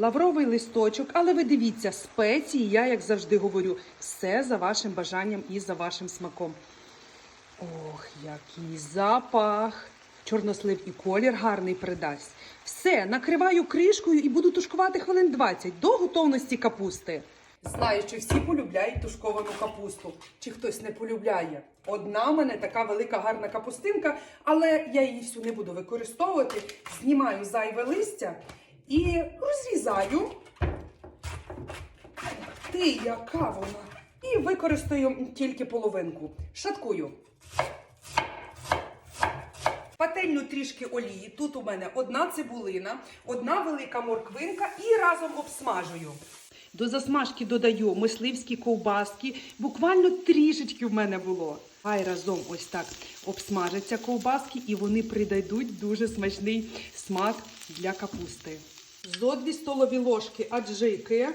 лавровий листочок, але ви дивіться, спеції, я, як завжди говорю, все за вашим бажанням і за вашим смаком. Ох, який запах! Чорнослив і колір гарний придасть. Все, накриваю кришкою і буду тушкувати хвилин 20 до готовності капусти. Знаю, що всі полюбляють тушковану капусту. Чи хтось не полюбляє? Одна в мене така велика гарна капустинка, але я її всю не буду використовувати. Знімаю зайве листя і розрізаю. Ти, яка вона? І використаю тільки половинку. Шаткую. Пательню трішки олії. Тут у мене одна цибулина, одна велика морквинка і разом обсмажую. До засмажки додаю мисливські ковбаски. Буквально трішечки в мене було. Хай разом ось так обсмажаться ковбаски, і вони придадуть дуже смачний смак для капусти. Зо дві столові ложки аджики,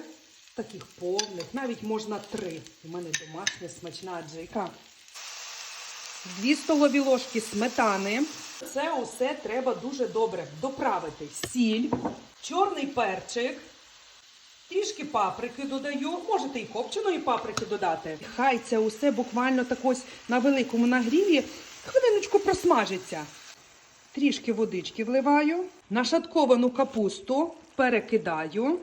таких повних, навіть можна три. У мене домашня смачна аджика. Дві столові ложки сметани. Це усе треба дуже добре доправити. Сіль, чорний перчик, трішки паприки додаю. Можете і копченої паприки додати. Хай це усе буквально так ось на великому нагріві хвилиночку просмажиться. Трішки водички вливаю. Нашатковану капусту перекидаю.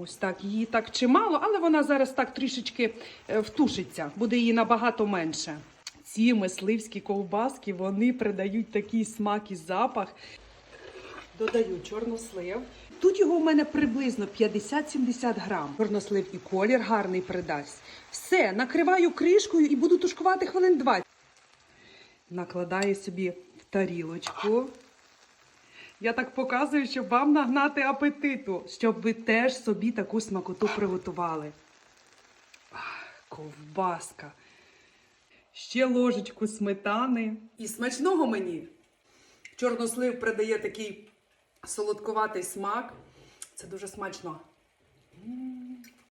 Ось так, її так чимало, але вона зараз так трішечки е, втушиться, буде її набагато менше. Ці мисливські ковбаски вони придають такий смак і запах. Додаю чорнослив. Тут його в мене приблизно 50-70 грам. Чорнослив і колір гарний придасть. Все, накриваю кришкою і буду тушкувати хвилин 20. Накладаю собі в тарілочку. Я так показую, щоб вам нагнати апетиту, щоб ви теж собі таку смакоту приготували. Ах, ковбаска. Ще ложечку сметани. І смачного мені. Чорнослив придає такий солодкуватий смак. Це дуже смачно.